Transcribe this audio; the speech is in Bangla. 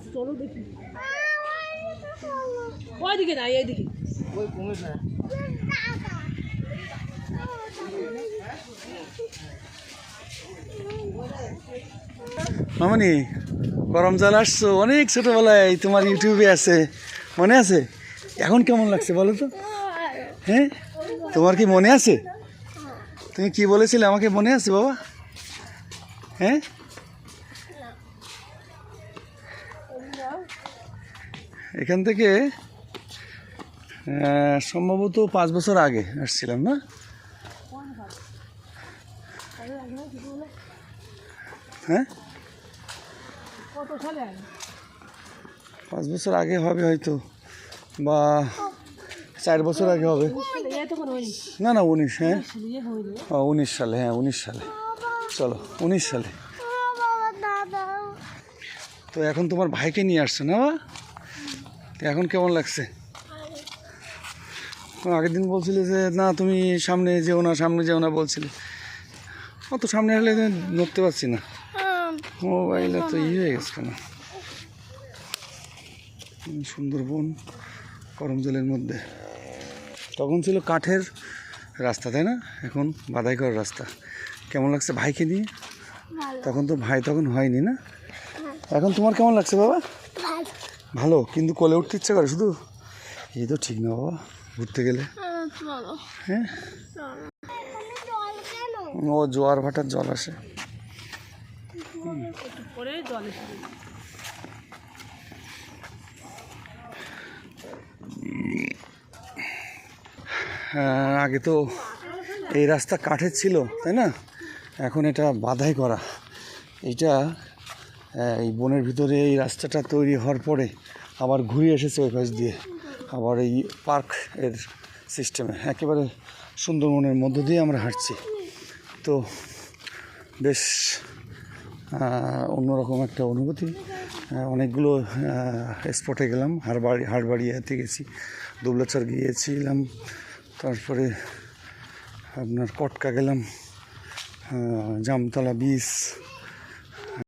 আছে চলো দেখি। ওইদিকে না এইদিকে। মামনি গরম জল আসছো? অনেক ছোটোবেলায় তোমার ইউটিউবে আছে। মনে আছে? এখন কেমন লাগছে বলো তো? হ্যাঁ? তোমার কি মনে আছে? তুমি কি বলেছিলে আমাকে? মনে আছে বাবা? হ্যাঁ? এখান থেকে সম্ভবত পাঁচ বছর আগে আসছিলাম না? হ্যাঁ? পাঁচ বছর আগে হবে হয়তো বা চার বছর আগে হবে। না না উনিশ হ্যাঁ? উনিশ সালে হ্যাঁ উনিশ সালে। চলো উনিশ সালে। তো এখন তোমার ভাইকে নিয়ে আসছো না? তো এখন কেমন লাগছে? আগের দিন বলছিলে যে না তুমি সামনে যেও না সামনে যেও না বলছিলে। অত সামনে হলে তো নড়তে পারছি না। মোবাইল তো ই হয়ে গেছে কেন? উম, সুন্দরবন গরম জলের মধ্যে। তখন ছিল কাঠের রাস্তা তাই না? এখন বাধাই করার রাস্তা। কেমন লাগছে ভাইকে নিয়ে? তখন তো ভাই তখন হয়নি না? এখন তোমার কেমন লাগছে বাবা? ভালো। কিন্তু কোলে উঠতে ইচ্ছে করে শুধু? এই তো ঠিক না বাবা ঘুরতে গেলে। হ্যাঁ ও জোয়ার ভাটার জল আসে। একটু পরে জল এসে যাবে। হ্যাঁ, আগে তো এই রাস্তা কাঠের ছিল তাই না? এখন এটা বাধাই করা। এইটা আহ, এই বনের ভিতরে এই রাস্তাটা তৈরি হওয়ার পরে আবার ঘুরে এসেছে ওই পাশ দিয়ে। আবার এই পার্কের সিস্টেমে একেবারে সুন্দরবনের মধ্য দিয়ে আমরা হাঁটছি। তো বেশ অন্যরকম একটা অনুভূতি। অনেকগুলো স্পটে গেলাম। হাড়বাড়ি হাড়বাড়িয়াতে গেছি। দুবলাচর গিয়েছিলাম। তারপরে আপনার কটকা গেলাম। জামতলা বিচ